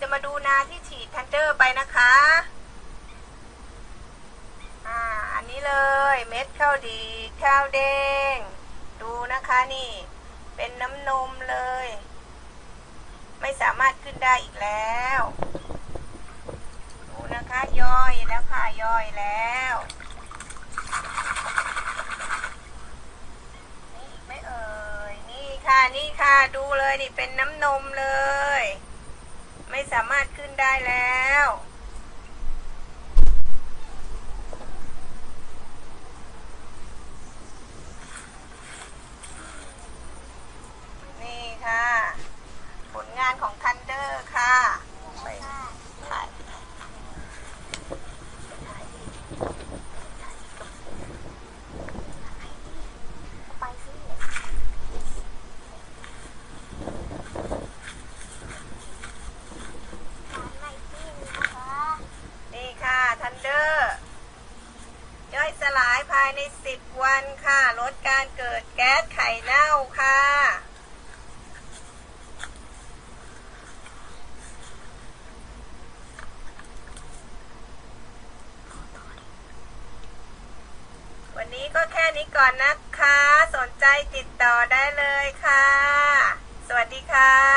จะมาดูนาที่ฉีดทันเดอร์ไปนะคะ อ่า อันนี้เลยเม็ดข้าวดีข้าวแดง ดูนะคะนี่ เป็นน้ำนมเลย ไม่สามารถขึ้นได้อีกแล้ว ดูนะคะย่อยแล้วค่ะย่อยแล้วนี่ไม่เอ่ยนี่ค่ะนี่ค่ะดูเลยนี่เป็นน้ำนมเลย ไม่สามารถขึ้นได้แล้ว นี่ค่ะ ผลงานของทันเดอร์ค่ะไปถ่าย ไปสิร้านไนตี้นะคะ นี่ค่ะทันเดอร์ย่อยสลายภายใน 10 วันค่ะ ลดการเกิดแก๊สไข่เน่าค่ะ วันนี้ก็แค่นี้ก่อนนะคะ สนใจติดต่อได้เลยค่ะ สวัสดีค่ะ